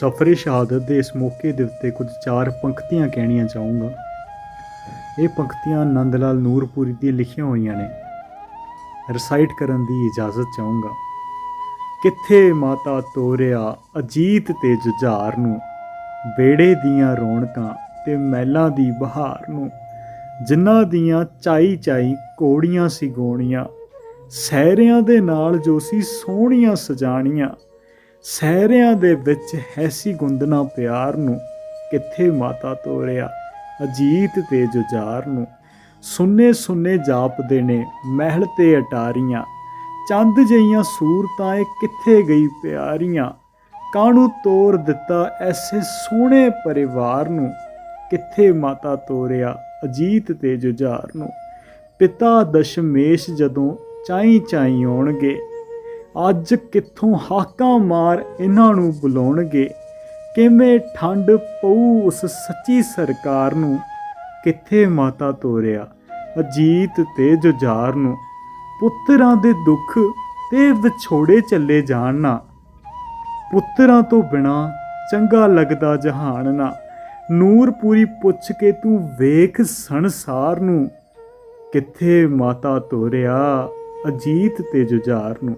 ਸਫਰੇ ਸ਼ਹਾਦਤ ਦੇ ਇਸ ਮੌਕੇ ਦੇ ਉੱਤੇ ਕੁਝ ਚਾਰ ਪੰਕਤੀਆਂ ਕਹਿਣੀਆਂ ਚਾਹੂੰਗਾ। ਇਹ ਪੰਕਤੀਆਂ ਨੰਦ ਲਾਲ ਨੂਰਪੁਰੀ ਦੀਆਂ ਲਿਖੀਆਂ ਹੋਈਆਂ ਨੇ। ਰਸਾਈਟ ਕਰਨ ਦੀ ਇਜਾਜ਼ਤ ਚਾਹੂੰਗਾ। ਕਿੱਥੇ ਮਾਤਾ ਤੋਰਿਆ ਅਜੀਤ ਤੇ ਜੁਝਾਰ ਨੂੰ ਬੇੜੇ ਦੀਆਂ ਰੌਣਕਾਂ ਤੇ ਮਹਿਲਾਂ ਦੀ ਬਹਾਰ ਨੂੰ, ਜਿਨ੍ਹਾਂ ਦੀਆਂ ਚਾਈ ਚਾਈ ਕੋੜੀਆਂ ਸੀ ਗੋਣੀਆਂ, ਸਹਿਰਿਆਂ ਦੇ ਨਾਲ ਜੋ ਸੀ ਸੋਹਣੀਆਂ ਸਜਾਣੀਆਂ ਸਹਿਰਿਆਂ ਦੇ ਵਿੱਚ ਹੈਸੀ ਗੁੰਦਨਾ ਪਿਆਰ ਨੂੰ ਕਿੱਥੇ ਮਾਤਾ ਤੋਰਿਆ? ਅਜੀਤ ਤੇ ਜੁਝਾਰ ਨੂੰ ਸੁੰਨੇ ਸੁੰਨੇ ਜਾਪਦੇ ਨੇ ਮਹਿਲ ਤੇ ਅਟਾਰੀਆਂ। ਚੰਦ ਜਈਆਂ ਸੂਰਤਾਂ ਇਹ ਕਿੱਥੇ ਗਈ ਪਿਆਰੀਆਂ? ਕਾਹਨੂੰ ਤੋਰ ਦਿੱਤਾ ਐਸੇ ਸੋਹਣੇ ਪਰਿਵਾਰ ਨੂੰ? ਕਿੱਥੇ ਮਾਤਾ ਤੋਰਿਆ? ਅਜੀਤ ਤੇ ਜੁਝਾਰ ਨੂੰ। ਪਿਤਾ ਦਸ਼ਮੇਸ਼ ਜਦੋਂ ਚਾਈ ਚਾਈ ਆਉਣਗੇ ਅੱਜ ਕਿੱਥੋਂ ਹਾਕਾਂ ਮਾਰ ਇਹਨਾਂ ਨੂੰ ਬੁਲਾਉਣਗੇ? ਕਿਵੇਂ ਠੰਡ ਪਊ ਉਸ ਸੱਚੀ ਸਰਕਾਰ ਨੂੰ? ਕਿੱਥੇ ਮਾਤਾ ਤੋਰਿਆ ਅਜੀਤ ਤੇ ਜੁਝਾਰ ਨੂੰ? ਪੁੱਤਰਾਂ ਦੇ ਦੁੱਖ ਤੇ ਵਿਛੋੜੇ ਚੱਲੇ ਜਾਣ ਨਾ। ਪੁੱਤਰਾਂ ਤੋਂ ਬਿਨਾ ਚੰਗਾ ਲੱਗਦਾ ਜਹਾਨ ਨਾ। ਨੂਰਪੂਰੀ ਪੁੱਛ ਕੇ ਤੂੰ ਵੇਖ ਸੰਸਾਰ ਨੂੰ। ਕਿੱਥੇ ਮਾਤਾ ਤੋਰਿਆ ਅਜੀਤ ਤੇ ਜੁਝਾਰ ਨੂੰ?